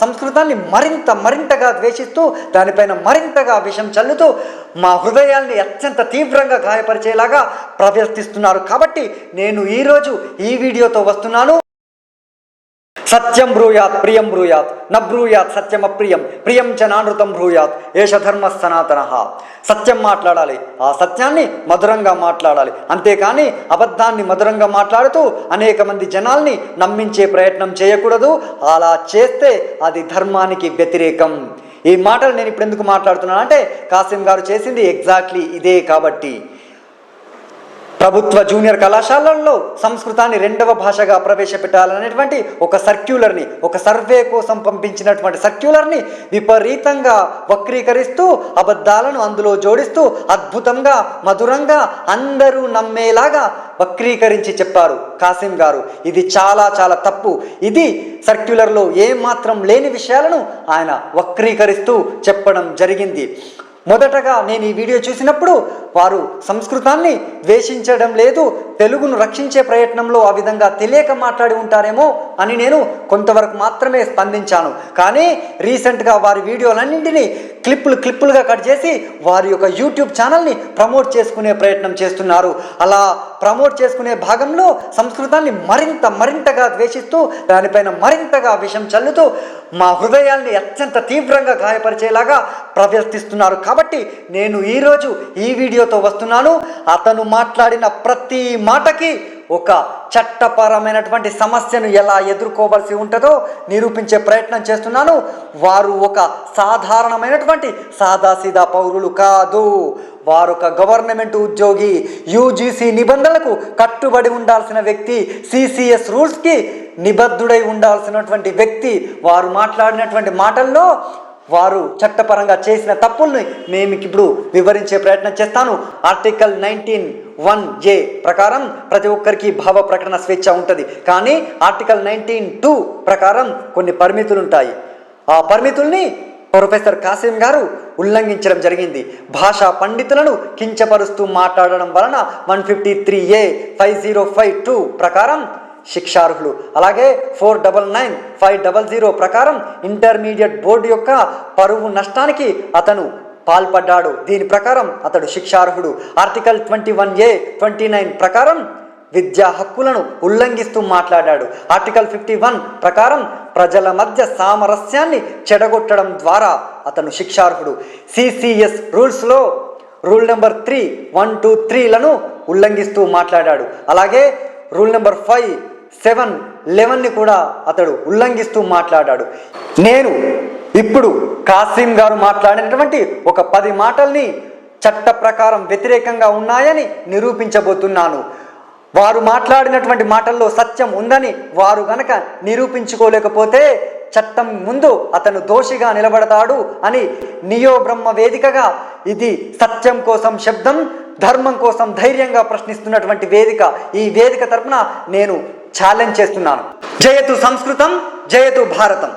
సంస్కృతాన్ని మరింత మరింతగా ద్వేషిస్తూ దానిపైన మరింతగా విషం చల్లుతూ మా హృదయాల్ని అత్యంత తీవ్రంగా గాయపరిచేలాగా ప్రవర్తిస్తున్నారు. కాబట్టి నేను ఈరోజు ఈ వీడియోతో వస్తున్నాను. సత్యం బ్రూయాత్ ప్రియం బ్రూయాత్ న బ్రూయాత్ సత్యం అప్రియం ప్రియం చ నానృతం బ్రూయాత్ ఏష ధర్మ సనాతన. సత్యం మాట్లాడాలి ఆ సత్యాన్ని మధురంగా మాట్లాడాలి. అంతేకాని అబద్ధాన్ని మధురంగా మాట్లాడుతూ అనేక మంది జనాల్ని నమ్మించే ప్రయత్నం చేయకూడదు. అలా చేస్తే అది ధర్మానికి వ్యతిరేకం. ఈ మాటలు నేను ఇప్పుడు ఎందుకు మాట్లాడుతున్నాను అంటే కాసిం గారు చేసింది ఎగ్జాక్ట్లీ ఇదే కాబట్టి. ప్రభుత్వ జూనియర్ కళాశాలల్లో సంస్కృతాన్ని రెండవ భాషగా ప్రవేశపెట్టాలనేటువంటి ఒక సర్క్యులర్ని ఒక సర్వే కోసం పంపించినటువంటి సర్క్యులర్ని విపరీతంగా వక్రీకరిస్తూ అబద్ధాలను అందులో జోడిస్తూ అద్భుతంగా మధురంగా అందరూ నమ్మేలాగా వక్రీకరించి చెప్పారు కాసిం గారు. ఇది చాలా చాలా తప్పు. ఇది సర్క్యులర్లో ఏమాత్రం లేని విషయాలను ఆయన వక్రీకరిస్తూ చెప్పడం జరిగింది. మొదటగా నేను ఈ వీడియో చూసినప్పుడు వారు సంస్కృతాన్ని ద్వేషించడం లేదు తెలుగును రక్షించే ప్రయత్నంలో ఆ విధంగా తెలియక మాట్లాడి ఉంటారేమో అని నేను కొంతవరకు మాత్రమే స్పందించాను. కానీ రీసెంట్గా వారి వీడియోలన్నింటినీ క్లిప్పులు క్లిప్పులుగా కట్ చేసి వారి యొక్క యూట్యూబ్ ఛానల్ని ప్రమోట్ చేసుకునే ప్రయత్నం చేస్తున్నారు. అలా ప్రమోట్ చేసుకునే భాగంలో సంస్కృతాన్ని మరింత మరింతగా ద్వేషిస్తూ దానిపైన మరింతగా విషం చల్లుతూ మా హృదయాల్ని అత్యంత తీవ్రంగా గాయపరిచేలాగా ప్రవర్తిస్తున్నారు. కాబట్టి నేను ఈరోజు ఈ వీడియో వీడియోతో వస్తున్నాను. అతను మాట్లాడిన ప్రతి మాటకి ఒక చట్టపరమైనటువంటి సమస్యను ఎలా ఎదుర్కోవాల్సి ఉంటుందో నిరూపించే ప్రయత్నం చేస్తున్నాను. వారు ఒక సాధారణమైనటువంటి సాదాసీదా పౌరులు కాదు. వారు ఒక గవర్నమెంట్ ఉద్యోగి యూజీసీ నిబంధనలకు కట్టుబడి ఉండాల్సిన వ్యక్తి సిసిఎస్ రూల్స్కి నిబద్ధుడై ఉండాల్సినటువంటి వ్యక్తి వారు మాట్లాడినటువంటి మాటల్లో వారు చట్టపరంగా చేసిన తప్పుల్ని మేము ఇప్పుడు వివరించే ప్రయత్నం చేస్తాను. ఆర్టికల్ నైన్టీన్ వన్ జే ప్రకారం ప్రతి ఒక్కరికి భావ ప్రకటన స్వేచ్ఛ ఉంటుంది. కానీ ఆర్టికల్ నైన్టీన్ టూ ప్రకారం కొన్ని పరిమితులు ఉంటాయి ఆ పరిమితుల్ని ప్రొఫెసర్ కాసిం గారు ఉల్లంఘించడం జరిగింది. భాషా పండితులను కించపరుస్తూ మాట్లాడడం వలన one fifty three A five zero five two ప్రకారం శిక్షార్హులు. అలాగే four double nine five double zero ప్రకారం ఇంటర్మీడియట్ బోర్డు యొక్క పరువు నష్టానికి అతను పాల్పడ్డాడు. దీని ప్రకారం అతడు శిక్షార్హుడు. Article twenty one A twenty nine ప్రకారం విద్యా హక్కులను ఉల్లంఘిస్తూ మాట్లాడాడు. ఆర్టికల్ ఫిఫ్టీ వన్ ప్రకారం ప్రజల మధ్య సామరస్యాన్ని చెడగొట్టడం ద్వారా అతను శిక్షార్హుడు. CCS రూల్స్లో rule number three one two త్రీలను ఉల్లంఘిస్తూ మాట్లాడాడు. అలాగే రూల్ నెంబర్ ఫైవ్ సెవెన్ లెవెన్ని కూడా అతడు ఉల్లంఘిస్తూ మాట్లాడాడు. నేను ఇప్పుడు కాసిం గారు మాట్లాడినటువంటి ఒక పది మాటల్ని చట్ట ప్రకారం వ్యతిరేకంగా ఉన్నాయని నిరూపించబోతున్నాను. వారు మాట్లాడినటువంటి మాటల్లో సత్యం ఉందని వారు గనక నిరూపించుకోలేకపోతే చట్టం ముందు అతను దోషిగా నిలబడతాడు అని నియో బ్రహ్మ వేదికగా ఇది సత్యం కోసం శబ్దం ధర్మం కోసం ధైర్యంగా ప్రశ్నిస్తున్నటువంటి వేదిక. ఈ వేదిక తరపున నేను ఛాలెంజ్ చేస్తున్నాను. జయతు సంస్కృతం జయతు భారతం.